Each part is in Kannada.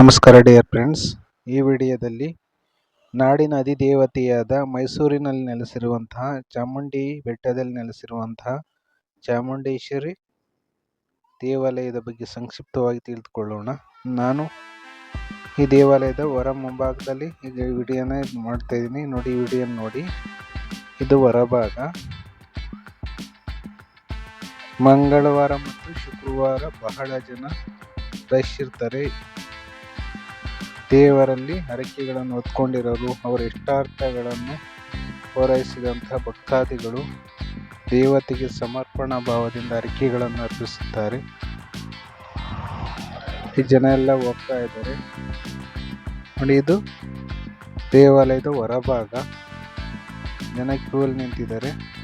ನಮಸ್ಕಾರ ಡಿಯರ್ ಫ್ರೆಂಡ್ಸ್ ಈ ವಿಡಿಯೋದಲ್ಲಿ ನಾಡಿನ ಅಧಿದೇವತೆಯಾದ ಮೈಸೂರಿನಲ್ಲಿ ನೆಲೆಸಿರುವಂತಹ ಚಾಮುಂಡಿ ಬೆಟ್ಟದಲ್ಲಿ ನೆಲೆಸಿರುವಂತಹ ಚಾಮುಂಡೇಶ್ವರಿ ದೇವಾಲಯದ ಬಗ್ಗೆ ಸಂಕ್ಷಿಪ್ತವಾಗಿ ತಿಳಿದುಕೊಳ್ಳೋಣ. ನಾನು ಈ ದೇವಾಲಯದ ಹೊರ ಮುಂಭಾಗದಲ್ಲಿ ಈಗ ವಿಡಿಯೋನ ಮಾಡ್ತಾ ಇದ್ದೀನಿ. ನೋಡಿ ವಿಡಿಯೋ ನೋಡಿ. ಇದು ಹೊರಭಾಗ. ಮಂಗಳವಾರ ಮತ್ತು ಶುಕ್ರವಾರ ಬಹಳ ಜನ ರಶ್ ಇರ್ತಾರೆ. ದೇವರಲ್ಲಿ ಹರಕೆಗಳನ್ನು ಹೊತ್ಕೊಂಡಿರೋರು ಅವರ ಇಷ್ಟಾರ್ಥಗಳನ್ನು ಪೂರೈಸಿದಂತಹ ಭಕ್ತಾದಿಗಳು ದೇವತೆಗೆ ಸಮರ್ಪಣಾ ಭಾವದಿಂದ ಹರಕೆಗಳನ್ನು ಅರ್ಪಿಸುತ್ತಾರೆ. ಈ ಜನ ಎಲ್ಲ ಹೋಗ್ತಾ ಇದ್ದಾರೆ. ನೋಡಿ, ಇದು ದೇವಾಲಯದ ಹೊರಭಾಗ. ಜನ ಕ್ಯೂ ನಿಂತಿದ್ದಾರೆ.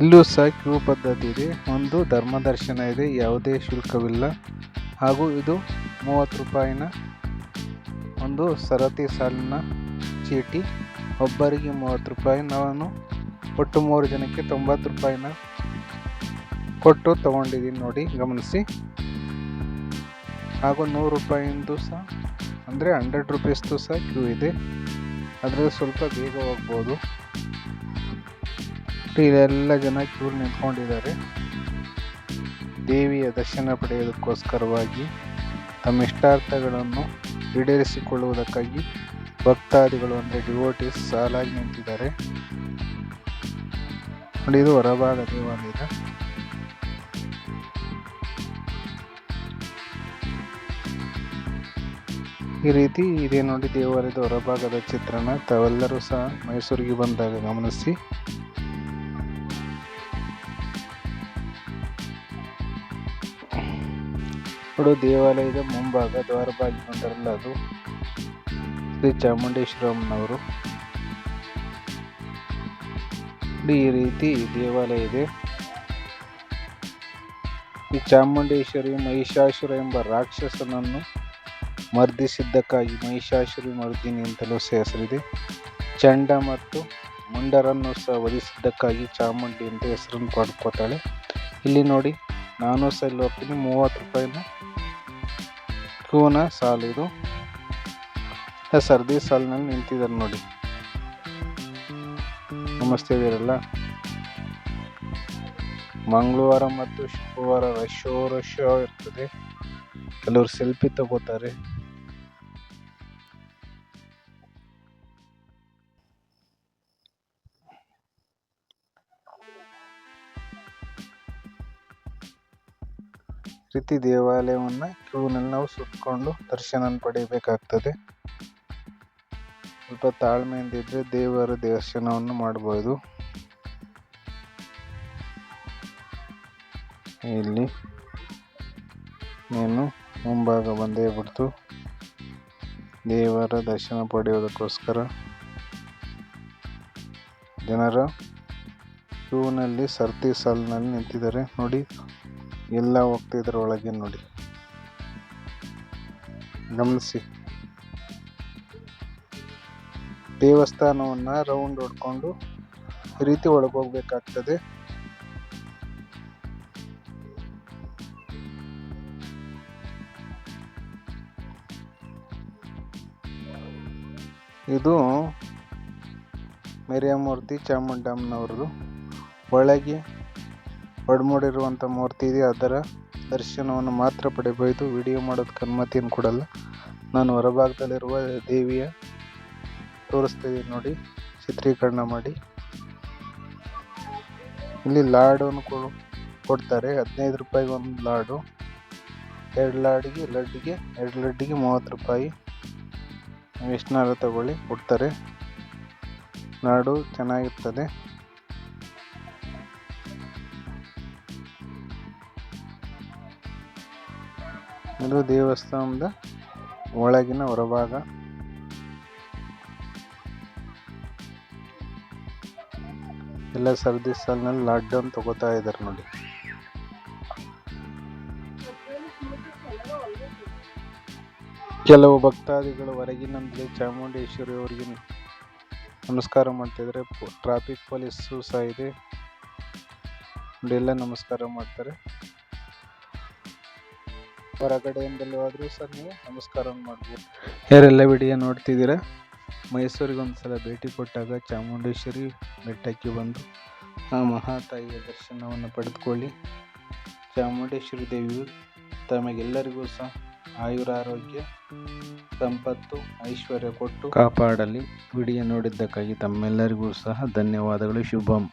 ಇಲ್ಲೂ ಸಹ ಕ್ಯೂ ಪದ್ಧತಿ ಇದೆ. ಒಂದು ಧರ್ಮ ದರ್ಶನ ಇದೆ, ಯಾವುದೇ ಶುಲ್ಕವಿಲ್ಲ. ಹಾಗೂ ಇದು ಮೂವತ್ತು ರೂಪಾಯಿನ ಒಂದು ಸರತಿ ಸಾಲಿನ ಚೀಟಿ. ಒಬ್ಬರಿಗೆ ಮೂವತ್ತು ರೂಪಾಯಿ ನಾನು ಒಟ್ಟು ಮೂರು ಜನಕ್ಕೆ ತೊಂಬತ್ತು ರೂಪಾಯಿನ ಕೊಟ್ಟು ತಗೊಂಡಿದ್ದೀನಿ ನೋಡಿ, ಗಮನಿಸಿ. ಹಾಗೂ ನೂರು ರೂಪಾಯಿಂದು ಸಹ, ಅಂದರೆ ಹಂಡ್ರೆಡ್ ರುಪೀಸ್ದು ಸಹ ಕ್ಯೂ ಇದೆ. ಅದರಲ್ಲಿ ಸ್ವಲ್ಪ ಬೇಗ ಹೋಗ್ಬೋದು. ಇದೆಲ್ಲ ಜನ ಕ್ಯೂ ನಿಂತ್ಕೊಂಡಿದ್ದಾರೆ. ದೇವಿಯ ದರ್ಶನ ಪಡೆಯೋದಕ್ಕೋಸ್ಕರವಾಗಿ. ತಮ್ಮ ಇಷ್ಟಾರ್ಥಗಳನ್ನು ಈಡೇರಿಸಿಕೊಳ್ಳುವುದಕ್ಕಾಗಿ ಭಕ್ತಾದಿಗಳು ಅಂದರೆ ಡಿವೋಟೀಸ್ ಸಾಲಾಗಿ ನಿಂತಿದ್ದಾರೆ. ಇದು ಹೊರಭಾಗ ದೇವಾಲಯದ ಈ ರೀತಿ ಇದೆ ನೋಡಿ ದೇವಾಲಯದ ಹೊರಭಾಗದ ಚಿತ್ರಣ. ತಾವೆಲ್ಲರೂ ಸಹ ಮೈಸೂರಿಗೆ ಬಂದಾಗ ಗಮನಿಸಿ. ನೋಡು ದೇವಾಲಯದ ಮುಂಭಾಗ ದ್ವಾರಬಾಗಿಲೊಂದರಲ್ಲ ಅದು ಶ್ರೀ ಚಾಮುಂಡೇಶ್ವರಮ್ಮನವರು. ಈ ರೀತಿ ದೇವಾಲಯ ಇದೆ. ಈ ಚಾಮುಂಡೇಶ್ವರಿ ಮಹಿಷಾಸುರ ಎಂಬ ರಾಕ್ಷಸನನ್ನು ಮರ್ದಿಸಿದ್ದಕ್ಕಾಗಿ ಮಹಿಷಾಸುರಿ ಮರ್ದಿನಿ ಅಂತಲೂ ಹೆಸರಿದೆ. ಚಂಡ ಮತ್ತು ಮುಂಡರನ್ನು ಸಹ ವಧಿಸಿದ್ದಕ್ಕಾಗಿ ಚಾಮುಂಡಿ ಅಂತ ಹೆಸರನ್ನು ಪಡ್ಕೋತಾಳೆ ಇಲ್ಲಿ ನೋಡಿ ನಾನು ಇಲ್ಲಿ ಹೋಗ್ತೀನಿ, ಮೂವತ್ತು ರೂಪಾಯಿನ. ಕೂನ ಸಾಲು ಇದು. ಸರ್ದಿ ಸಾಲಿನಲ್ಲಿ ನಿಂತಿದ್ದಾರೆ ನೋಡಿ. ನಮಸ್ತೆ ಇದೀರಲ್ಲ ಮಂಗಳವಾರ ಮತ್ತು ಶುಕ್ರವಾರ ರಶೋ ರಶೋ ಇರ್ತದೆ ಕೆಲವರು ಸೆಲ್ಫಿ ತಗೋತಾರೆ. ರೀತಿ ದೇವಾಲಯವನ್ನು ಕ್ಯೂನಲ್ಲಿ ನಾವು ಸುತ್ತಕೊಂಡು ದರ್ಶನ ಪಡೆಯಬೇಕಾಗ್ತದೆ ಸ್ವಲ್ಪ ತಾಳ್ಮೆಯಿಂದ ಇದ್ದರೆ ದೇವರ ದರ್ಶನವನ್ನು ಮಾಡ್ಬೋದು. ಇಲ್ಲಿ ನೀನು ಮುಂಭಾಗ ಬಂದೇ ಬಿಡ್ತು. ದೇವರ ದರ್ಶನ ಪಡೆಯೋದಕ್ಕೋಸ್ಕರ ಜನರ ಕ್ಯೂನಲ್ಲಿ ಸರ್ತಿ ಸಾಲಿನಲ್ಲಿ ನಿಂತಿದ್ದಾರೆ. ನೋಡಿ. ಎಲ್ಲ ಹೋಗ್ತಿದ್ರ ಒಳಗೆ ನೋಡಿ. ಗಮನಿಸಿ. ದೇವಸ್ಥಾನವನ್ನ ರೌಂಡ್ ಹೊಡ್ಕೊಂಡು ಈ ರೀತಿ ಒಳಗೆ ಹೋಗ್ಬೇಕಾಗ್ತದೆ. ಇದು ಮೇರಿಯಮೂರ್ತಿ ಚಾಮುಂಡಮ್ಮನವ್ರದ್ದು ಒಳಗೆ ಒಡಮೂಡಿರುವಂಥ ಮೂರ್ತಿ ಇದೆ, ಅದರ ದರ್ಶನವನ್ನು ಮಾತ್ರ ಪಡೆಯಬಹುದು ವಿಡಿಯೋ ಮಾಡೋದಕ್ಕೆ ಅನುಮತಿಯನ್ನು ಕೊಡಲ್ಲ. ನಾನು ಹೊರಭಾಗದಲ್ಲಿರುವ ದೇವಿಯ ತೋರಿಸ್ತೇವೆ ನೋಡಿ, ಚಿತ್ರೀಕರಣ ಮಾಡಿ. ಇಲ್ಲಿ ಲಾಡನ್ನು ಕೊಡ್ತಾರೆ, ಹದಿನೈದು ರೂಪಾಯಿಗೆ ಒಂದು ಲಾಡು, ಎರಡು ಲಾಡಿಗೆ ಲಡ್ಡಿಗೆ, ಎರಡು ಲಡ್ಡಿಗೆ ಮೂವತ್ತು ರೂಪಾಯಿ. ಎಷ್ಟನ್ನಾರು ತಗೊಳ್ಳಿ, ಕೊಡ್ತಾರೆ. ಲಾಡು ಚೆನ್ನಾಗಿರ್ತದೆ. ಇದು ದೇವಸ್ಥಾನದ ಒಳಗಿನ ಹೊರಭಾಗ. ಎಲ್ಲ ಸರ್ದಿ ಸಾಲಿನಲ್ಲಿ ಲಾಕ್ಡೌನ್ ತಗೋತಾ ಇದ್ದಾರೆ ನೋಡಿ. ಕೆಲವು ಭಕ್ತಾದಿಗಳು ಹೊರಗಿನಿಂದಲೇ ಚಾಮುಂಡೇಶ್ವರಿ ಅವರಿಗೆ ನಮಸ್ಕಾರ ಮಾಡ್ತಿದ್ದಾರೆ. ಟ್ರಾಫಿಕ್ ಪೊಲೀಸು ಸಹ ಇದೆ. ಎಲ್ಲ ನಮಸ್ಕಾರ ಮಾಡ್ತಾರೆ. ಹೊರಗಡೆಯಿಂದಲೂ ಆದರೂ ಸಹ ನೀವು ನಮಸ್ಕಾರ ಮಾಡ್ಬೋದು. ಯಾರೆಲ್ಲ ವಿಡಿಯೋ ನೋಡ್ತಿದ್ದೀರಾ ಮೈಸೂರಿಗೆ ಸಲ ಭೇಟಿ ಕೊಟ್ಟಾಗ ಚಾಮುಂಡೇಶ್ವರಿ ಬೆಟ್ಟಕ್ಕೆ ಬಂದು ಆ ಮಹಾತಾಯಿಯ ದರ್ಶನವನ್ನು ಪಡೆದುಕೊಳ್ಳಿ. ಚಾಮುಂಡೇಶ್ವರಿ ದೇವಿಯು ತಮಗೆಲ್ಲರಿಗೂ ಸಹ ಆಯುರಾರೋಗ್ಯ, ಸಂಪತ್ತು, ಐಶ್ವರ್ಯ ಕೊಟ್ಟು ಕಾಪಾಡಲಿ. ವಿಡಿಯೋ ನೋಡಿದ್ದಕ್ಕಾಗಿ ತಮ್ಮೆಲ್ಲರಿಗೂ ಸಹ ಧನ್ಯವಾದಗಳು. ಶುಭಂ.